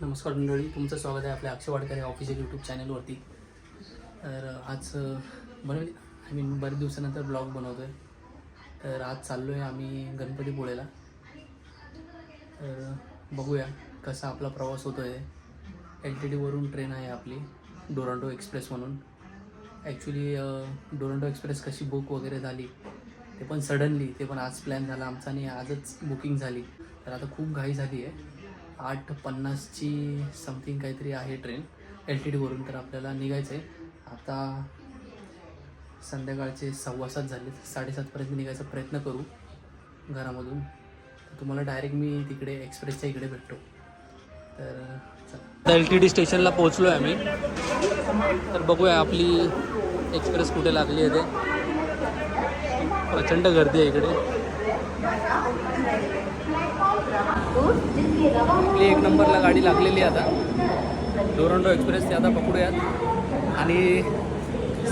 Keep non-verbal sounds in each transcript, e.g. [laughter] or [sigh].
नमस्कार मंडळी तुमचं स्वागत आहे आपल्या अक्षय वाडकर या ऑफिशियल यूट्यूब चॅनलवरती तर आज बरं आय मीन बरेच दिवसानंतर ब्लॉग बनवतो आहे तर आज चाललो आहे आम्ही गणपतीपुळेला तर बघूया कसा आपला प्रवास होतो आहे एल टी डीवरून ट्रेन आहे आपली डोरांडो एक्सप्रेस म्हणून. ॲक्च्युली डोरांडो एक्सप्रेस कशी बुक वगैरे झाली ते पण सडनली ते पण आज प्लॅन झाला. आमचा आणि आजच बुकिंग झाली. तर आता खूप घाई झाली आहे. आठ पन्नासची समथिंग काहीतरी आहे ट्रेन एल टी डीवरून तर आपल्याला निघायचं आहे आता संध्याकाळचे सव्वा सात झाले साडेसातपर्यंत निघायचा प्रयत्न करू घरामधून. तुम्हाला डायरेक्ट मी तिकडे एक्सप्रेसच्या इकडे भेटतो. तर एल टी डी स्टेशनला पोहोचलो आहे आम्ही. तर बघूया आपली एक्सप्रेस कुठे लागली आहे ते. प्रचंड गर्दी आहे इकडे. आपली एक नंबरला गाडी लागलेली आहे आता. डोरंडो एक्सप्रेस ते आता पकडूयात. आणि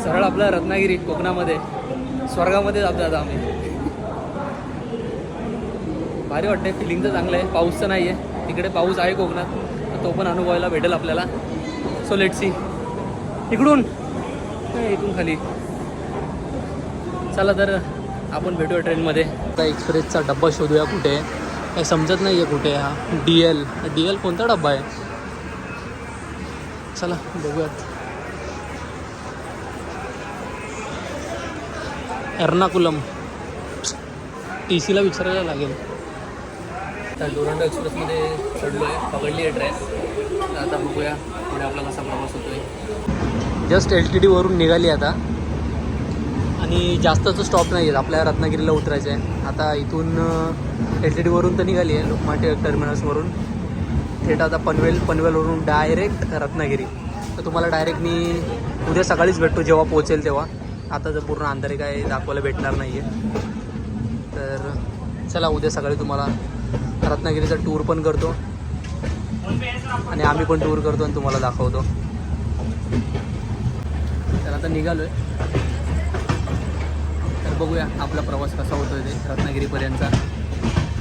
सरळ आपलं रत्नागिरी कोकणामध्ये स्वर्गामध्ये जातो आता आम्ही. भारी वाटतंय फिलिंग तर चांगलं आहे. पाऊस तर नाही आहे तिकडे पाऊस आहे कोकणात. तर तो पण अनुभवायला भेटेल आपल्याला. सो लेट सी इकडून. नाही, खाली. चला तर आपण भेटूया ट्रेनमध्ये आता एक्सप्रेसचा डब्बा शोधूया कुठे. आहे काही समजत नाही आहे कुठे हा. डी एल डी एल कोणता डब्बा आहे? चला बघूयात. एर्नाकुलम. टी सीला विचारायला लागेल. आता डोरांडो एक्सप्रेसमध्ये चढलो आहे पकडली आहे ट्रेन. आता बघूया पुढे आपला कसा प्रवास होतो आहे जस्ट एल टी डीवरून निघाली आता. आणि जास्तचं स्टॉप नाही आहेत आपल्या रत्नागिरीला उतरायचं आहे. आता इथून एल टी डीवरून तर निघाली आहे लोकमान्य टिळक टर्मिनसवरून थेट आता पनवेल पनवेलवरून डायरेक्ट रत्नागिरी. तर तुम्हाला डायरेक्ट मी उद्या सकाळीच भेटतो जेव्हा पोहोचेल तेव्हा. आता जर पूर्ण अंधारे काय दाखवायला भेटणार नाही आहे तर चला उद्या सकाळी तुम्हाला रत्नागिरीचा टूर पण करतो. आणि आम्ही पण टूर करतो आणि तुम्हाला दाखवतो. तर आता निघालो आहे तर बघूया आपला प्रवास कसा होतोय ते रत्नागिरीपर्यंतचा.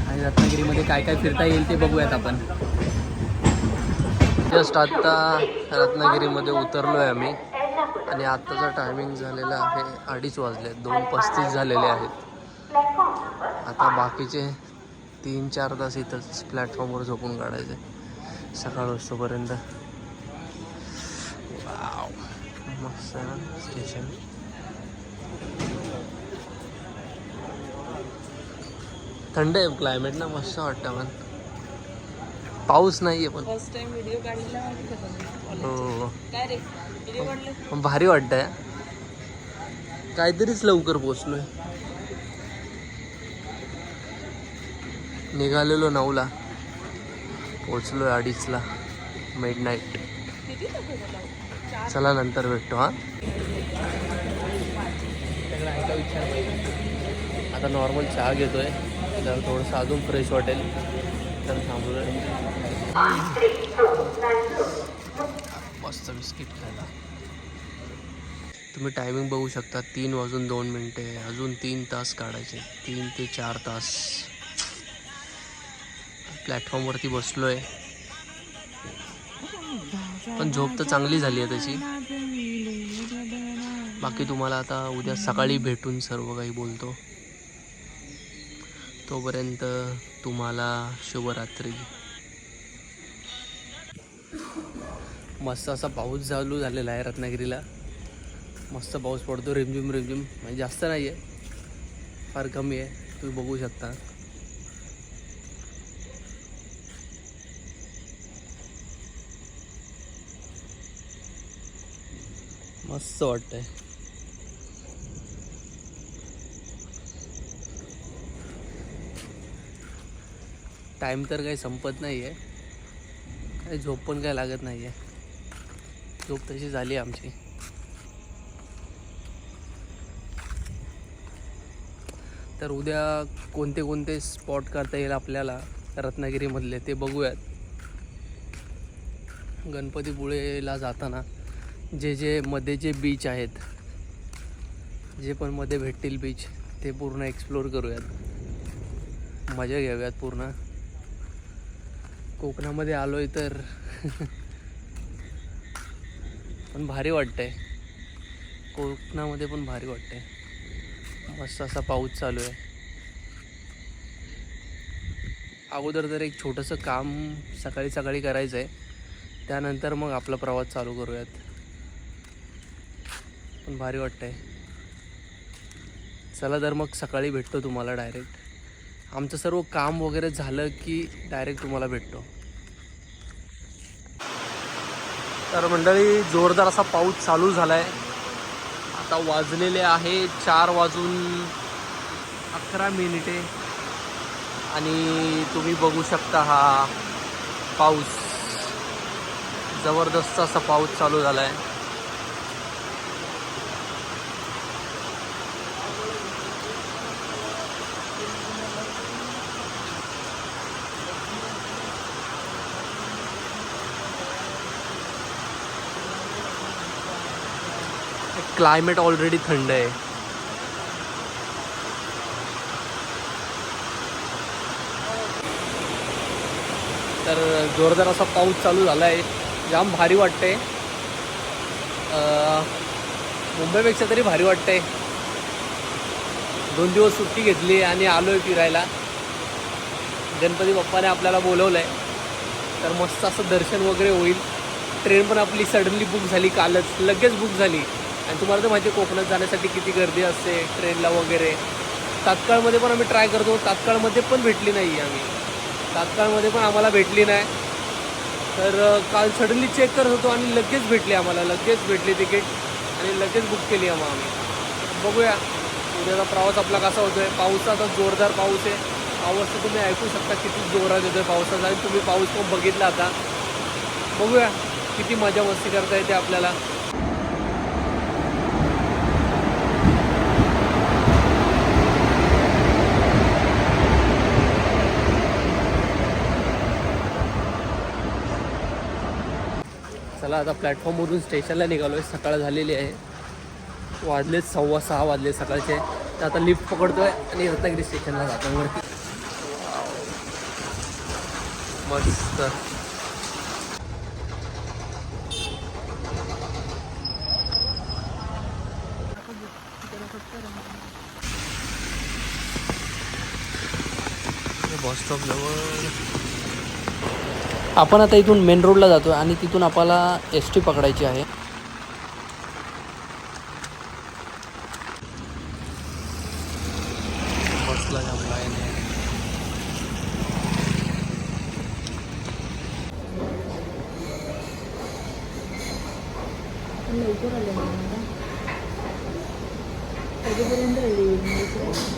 आणि रत्नागिरीमध्ये काय काय फिरता येईल ते बघूयात आपण. जस्ट आत्ता रत्नागिरीमध्ये उतरलो आहे आम्ही. आणि आत्ताचा टायमिंग झालेला आहे अडीच वाजले दोन पस्तीस झालेले आहेत. आता बाकीचे तीन चार तास इथंच प्लॅटफॉर्मवर झोपून काढायचे. सकाळ वाजतोपर्यंत मस्त स्टेशन थंड आहे क्लायमेट ना मस्त वाटतं पण. पाऊस नाही आहे पण फर्स्ट टाइम व्हिडिओ? हो. काय रे? भारी वाटतंय. काहीतरीच लवकर पोचलोय निघालेलो नऊला. पोचलोय अडीचला. मिड नाईट चला नंतर भेटतो हा. आता नॉर्मल चहा घेतोय. तर थोडंसं अजून फ्रेश वाटेल. तर थांबलोय मस्त बिस्किट खायला. तुम्ही टायमिंग बघू शकता तीन वाजून दोन मिनटे. अजून तीन तास काढायचे. तीन ते चार तास. प्लॅटफॉर्मवरती बसलो आहे पण झोप तर चांगली झाली आहे तशी. बाकी तुम्हाला आता उद्या सकाळी भेटून सर्व काही बोलतो. तोपर्यंत तुम्हाला शुभरात्री. मस्त असा पाऊस चालू झालेला आहे रत्नागिरीला. मस्त पाऊस पडतो रिमझिम रिमझिम. म्हणजे जास्त नाही आहे फार कमी आहे. तुम्ही बघू शकता. मस्त वाटतंय. टाईम तर काही संपत नाही आहे काही झोप पण काही लागत नाही आहे झोप तशी झाली आमची. तर उद्या कोणते कोणते स्पॉट करता येईल आपल्याला रत्नागिरीमधले ते बघूयात. गणपतीपुळेला जाताना जे जे मध्ये जे बीच आहेत जे पण मध्ये भेटतील बीच ते पूर्ण एक्सप्लोर करूयात. मजा घेऊयात पूर्ण. कोकणामध्ये आलो आहे तर. पण भारी वाटतंय. कोकणामध्ये पण भारी वाटतंय. मस्त असा पाऊस चालू आहे. अगोदर तर एक छोटंसं काम सकाळी सकाळी करायचं आहे त्यानंतर मग आपला प्रवास चालू करूयात. पण भारी वाटतंय. चला तर मग सकाळी भेटतो तुम्हाला डायरेक्ट आमचं सर्व काम वगैरे झालं की डायरेक्ट तुम्हाला भेटतो. तर मंडळी जोरदार असा पाऊस चालू झाला आहे आता वाजलेले आहे चार वाजून अकरा मिनिटे. आणि तुम्ही बघू शकता हा पाऊस. जबरदस्त असा पाऊस चालू झाला आहे क्लायमेट ऑलरेडी थंड आहे. तर जोरदार असा पाऊस चालू झाला आहे जाम भारी वाटते मुंबईपेक्षा तरी भारी वाटते दोन दिवस सुट्टी घेतली आणि आलो आहे फिरायला. गणपती बाप्पाने आपल्याला बोलवलं आहे तर मस्त असं दर्शन वगैरे होईल. ट्रेन पण आपली सडनली बुक झाली कालच. लगेच बुक झाली. आणि तुम्हाला तर माहिती आहे कोकणात जाण्यासाठी किती गर्दी असते ट्रेनला वगैरे. तात्काळमध्ये पण आम्ही ट्राय करतो तात्काळमध्ये पण भेटली नाही आम्ही. तात्काळमध्ये पण आम्हाला भेटली नाही. तर काल सडनली चेक करत होतो आणि लगेच भेटली आम्हाला लगेच भेटली तिकीट आणि लगेच बुक केली आम्हा आम्ही. बघूया उद्याचा प्रवास आपला कसा होतो आहे पावसाचा जोरदार पाऊस आहे. पाऊस तर तुम्ही ऐकू शकता किती जोरात येतो आहे पावसाचा. आणि तुम्ही पाऊस पण बघितला आता. बघूया किती मजा मस्ती करता येते आपल्याला. चला आता प्लॅटफॉर्मवरून स्टेशनला निघालो आहे सकाळ झालेली आहे. वाजलेच सव्वा सहा वाजले सकाळचे. तर आता लिफ्ट पकडतो आहे आणि रत्नागिरी स्टेशनला जातो वरती. मस्त. बस स्टॉप जवळ. आपण आता इथून मेन रोडला जातो आणि तिथून आपल्याला एस टी पकडायची आहे.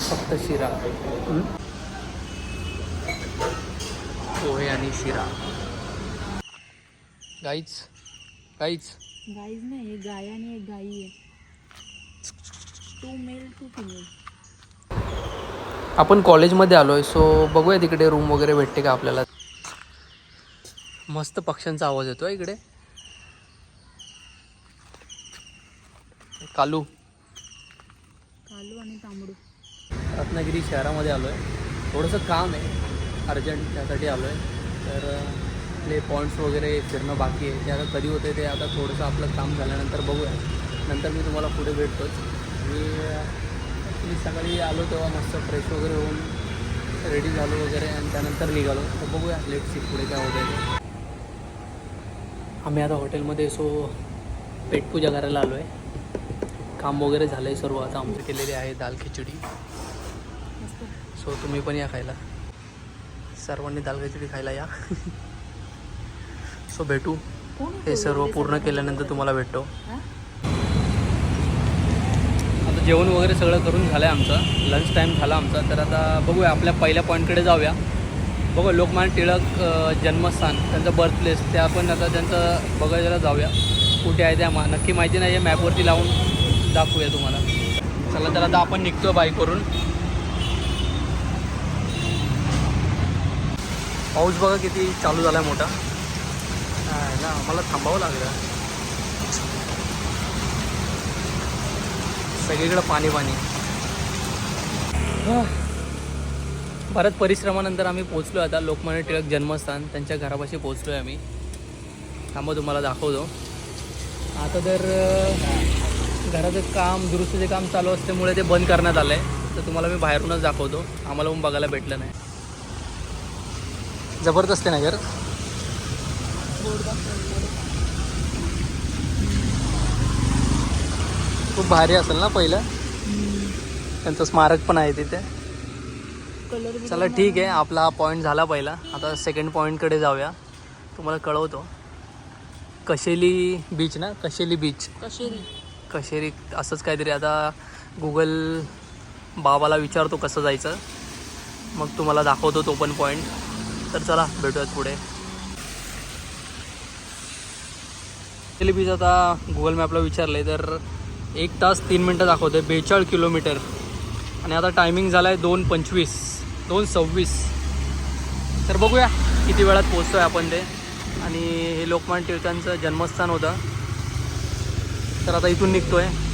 फक्त शिरा. पोहे आणि शिरा. गाईच. गाईच. गाईज नाही एक गाय आणि एक गाई आहे. टू मेल टू फिमेल आपण कॉलेजमध्ये आलो आहे सो बघूया तिकडे रूम वगैरे भेटते का आपल्याला. मस्त पक्ष्यांचा आवाज येतो इकडे. कालू. कालू आणि तांबडू. रत्नागिरी शहरामध्ये आलो आहे थोडंसं काम आहे अर्जंट त्यासाठी आलो आहे तर आपले पॉईंट्स वगैरे फिरणं बाकी आहे. ते आता कधी होते ते आता थोडंसं आपलं काम झाल्यानंतर बघूया. नंतर मी तुम्हाला पुढे भेटतोच. मी ॲक्च्युली सकाळी आलो तेव्हा मस्त फ्रेश वगैरे होऊन रेडी झालो वगैरे आणि त्यानंतर निघालो. तर बघूया. लेट सीट पुढे काय होतं आम्ही आता हॉटेलमध्ये सो पेटपूजा करायला आलो आहे काम वगैरे झालं आहे सर्व. आता आमचे केलेले आहे दाल खिचडी. सो तुम्ही पण या खायला. सर्वांनी दाल खिचडी खायला या. [laughs] सो भेटू. हे सर्व पूर्ण केल्यानंतर तुम्हाला भेटतो. आता जेवण वगैरे सगळं करून झालं आहे आमचं. लंच टाईम झाला आमचा. तर आता बघूया आपल्या पहिल्या पॉईंटकडे जाऊया. बघू लोकमान्य टिळक जन्मस्थान त्यांचं बर्थ प्लेस ते आपण आता त्यांचं बघायला जाऊया. कुठे आहे त्या मा नक्की माहिती नाही आहे मॅपवरती लावून दाखवूया तुम्हाला. चला तर आता आपण निघतो बाईकवरून पाऊस बघा किती चालू झाला आहे मोठा. आहे ना आम्हाला थांबावं लागलं. सगळीकडे पाणी पाणी. बऱ्याच परिश्रमानंतर आम्ही पोचलो आता लोकमान्य टिळक जन्मस्थान. त्यांच्या घरापाशी पोचलो आहे आम्ही. थांबा तुम्हाला दाखवतो. आता तर घराचं काम दुरुस्तीचे काम चालू असल्यामुळे ते बंद करण्यात आलं आहे तर तुम्हाला मी बाहेरूनच दाखवतो. आम्हाला पण बघायला भेटलं नाही. जबरदस्त आहे ना घर? खूप भारी असेल ना पहिलं? त्यांचं स्मारक पण आहे तिथे. चला ठीक आहे आपला हा पॉईंट झाला पहिला. आता सेकंड पॉईंटकडे जाऊया. तुम्हाला कळवतो. कशेली बीच ना? कशेली बीच कशेरी. कशेरी असंच काहीतरी. आता गुगल बाबाला विचारतो कसं जायचं. मग तुम्हाला दाखवतो तो पण पॉईंट तर चला भेटूयात पुढे. ॲक्च्युली बीच आता गुगल मॅपला विचारलं आहे तर एक तास तीन मिनटं दाखवते बेचाळीस किलोमीटर. आणि आता टायमिंग झाला आहे दोन पंचवीस दोन सव्वीस. तर बघूया किती वेळात पोचतो आहे आपण ते. आणि हे लोकमान्य टिळकांचं जन्मस्थान होतं. तर आता इथून निघतो आहे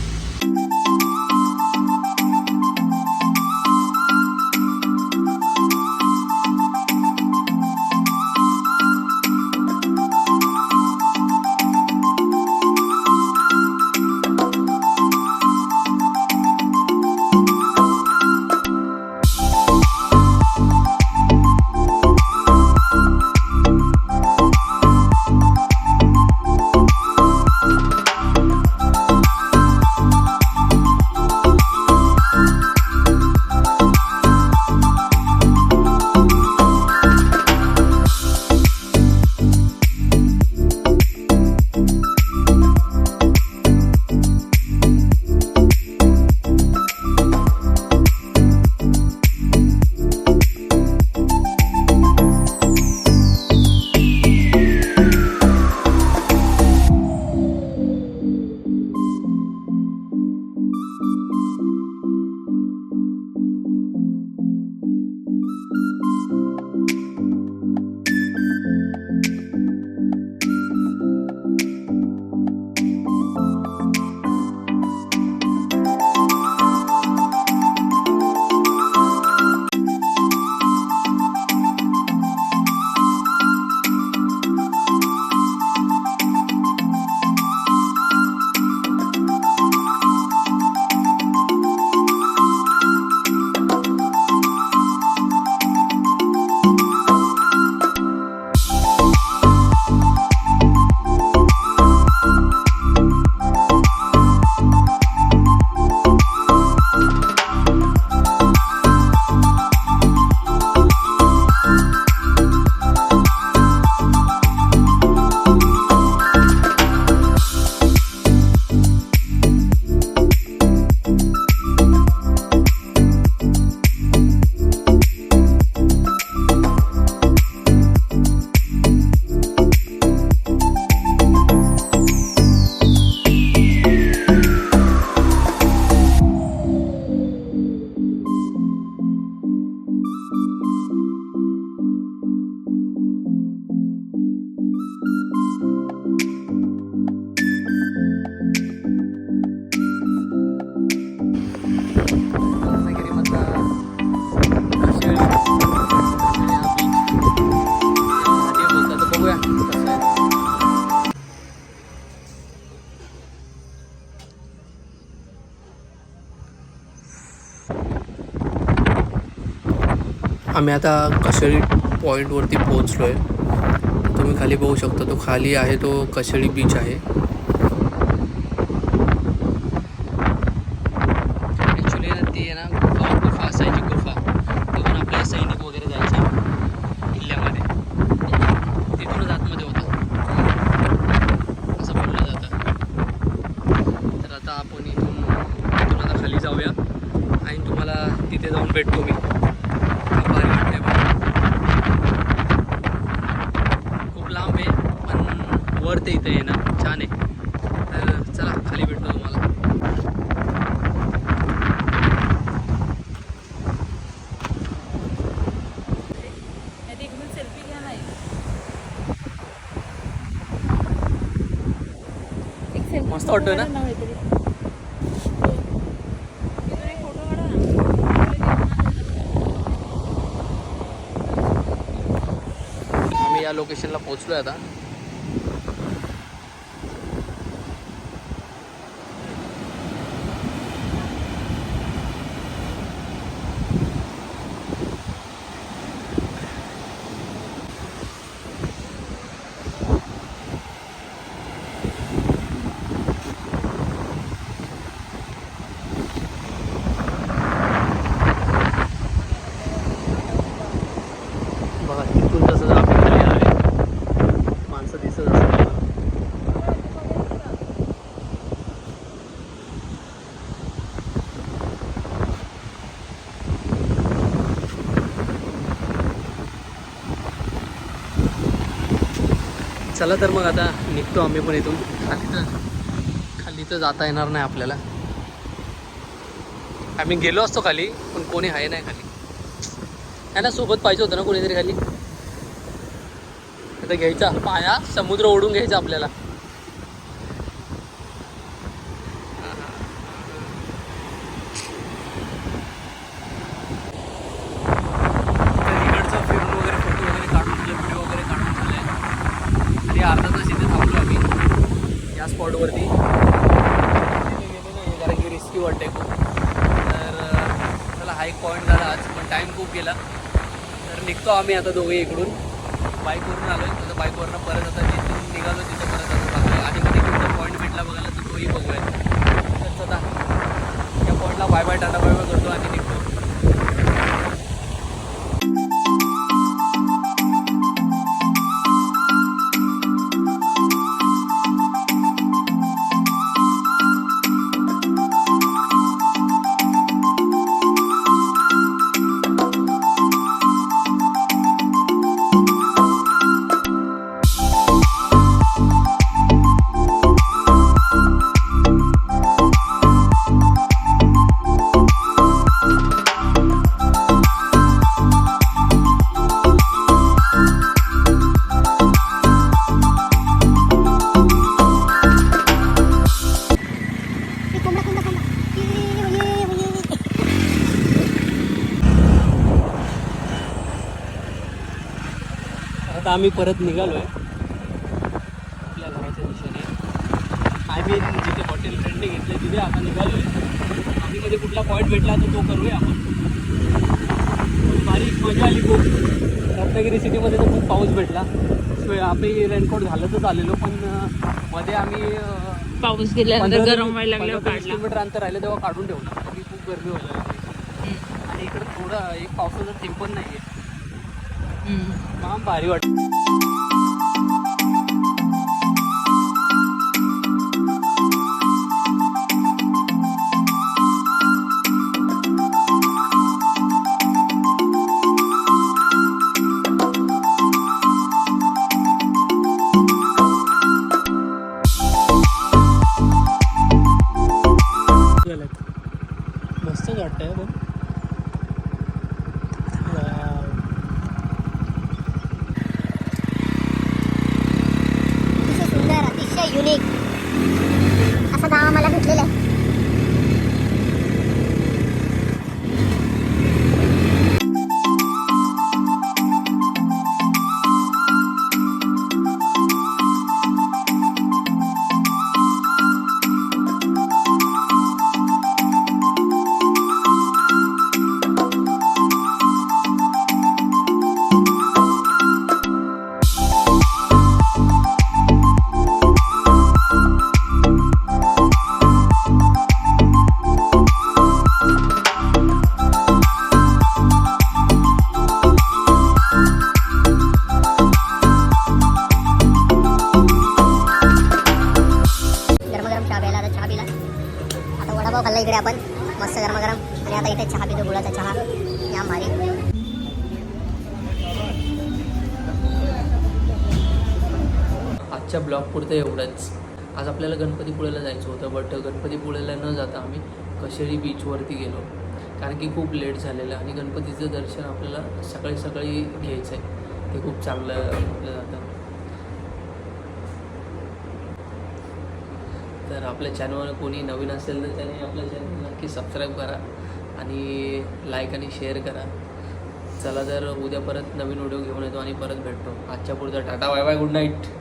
आम्ही आता कशेळी पॉईंटवरती पोहोचलो आहे तुम्ही खाली बघू शकता तो खाली आहे तो कशेळी बीच आहे. ऑटो ना. आम्ही या लोकेशनला पोचलोय आता. चला तर मग आता निघतो आम्ही पण इथून. खाली तर खाली तर जाता येणार नाही आपल्याला. आम्ही गेलो असतो खाली पण कोणी आहे नाही खाली. त्यांना सोबत पाहिजे होतं ना कोणीतरी खाली? आता घ्यायचा पाया समुद्र ओढून घ्यायचा आपल्याला तर इकडचं फिरून वगैरे फोटो वगैरे काढून झाले व्हिडिओ वगैरे काढून झाले आणि अर्धा तास इथे थांबलो आम्ही या स्पॉटवरती. नाही कारण की रिस्की वाटते खूप. तर अं, चला पॉईंट झाला आज पण टाईम खूप गेला. तर निघतो आम्ही आता दोघे इकडून. बाईकवरून आलो आहे आता बाईकवरनं परत आता जिथून निघालो तिथं परत आता चाललोय. आणि कधी कुठला पॉईंट भेटला बघायला तर तोही बघूया तर चला या पॉईंटला bye bye tata bye bye करतो आणि निघतो. आता आम्ही परत निघालो आहे आपल्या घराच्या दिशेने. आम्ही जिथे हॉटेल फ्रेंडने घेतलं तिथे आता निघालो आहे आम्ही मध्ये कुठला पॉईंट भेटला तर तो करूया आपण. बारीक मजा आली खूप. रत्नागिरी सिटीमध्ये तर खूप पाऊस भेटला. सो आम्ही रेनकोट घालतच आलेलो पण मध्ये आम्ही पाऊस गेल्यानंतर गरम व्हायला काढला. किलोमीटर अंतर राहिलं तेव्हा काढून ठेवलं. खूप गरमी व्हायला लागली. आणि इकडे थोडं एक पावसाचा थेंब पण नाही आहे हम्म. भारी वाटत आजच्या ब्लॉगपुरतं एवढंच. आज आपल्याला गणपतीपुळेला जायचं होतं बट गणपतीपुळेला न जाता आम्ही कशेळी बीचवरती गेलो. कारण की खूप लेट झालेलं आणि गणपतीचं दर्शन आपल्याला सकाळी सकाळी घ्यायचं आहे ते खूप चांगलं म्हटलं जातं तर आपल्या चॅनलवर कोणी नवीन असेल तर त्याने आपल्या चॅनल नक्की सबस्क्राईब करा आणि लाईक आणि शेअर करा. चला तर उद्या परत नवीन व्हिडिओ घेऊन येतो आणि परत भेटतो. आजच्या पुढचा tata bye bye good night